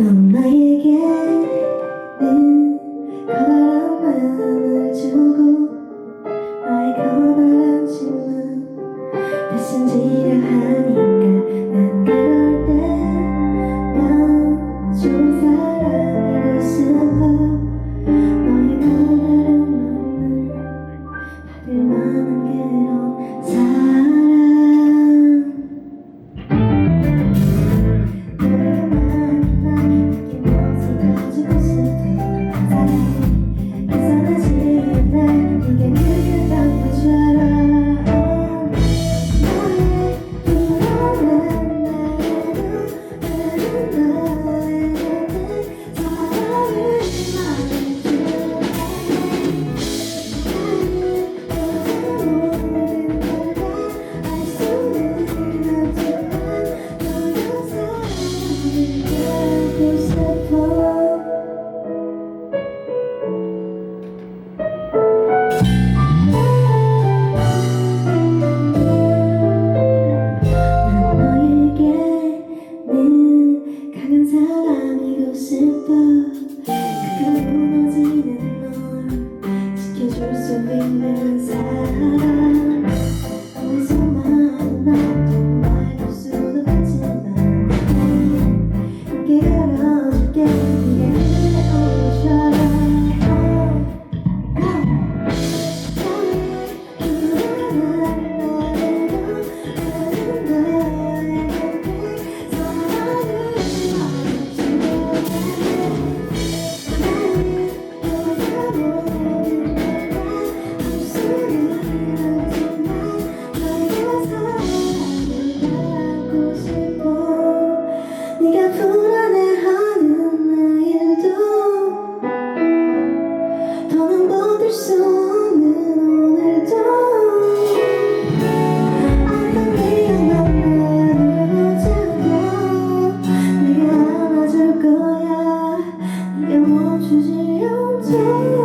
넌 나에게 밤이고 싶어 가끔 무너지는 널 지켜줄 수 있는 사람. 내가 불안해하는 나일도 더는 버틸 수 없는 오늘도 아픈 기억만 남아도 내가 안아줄 거야. 네가 멈추지 않도록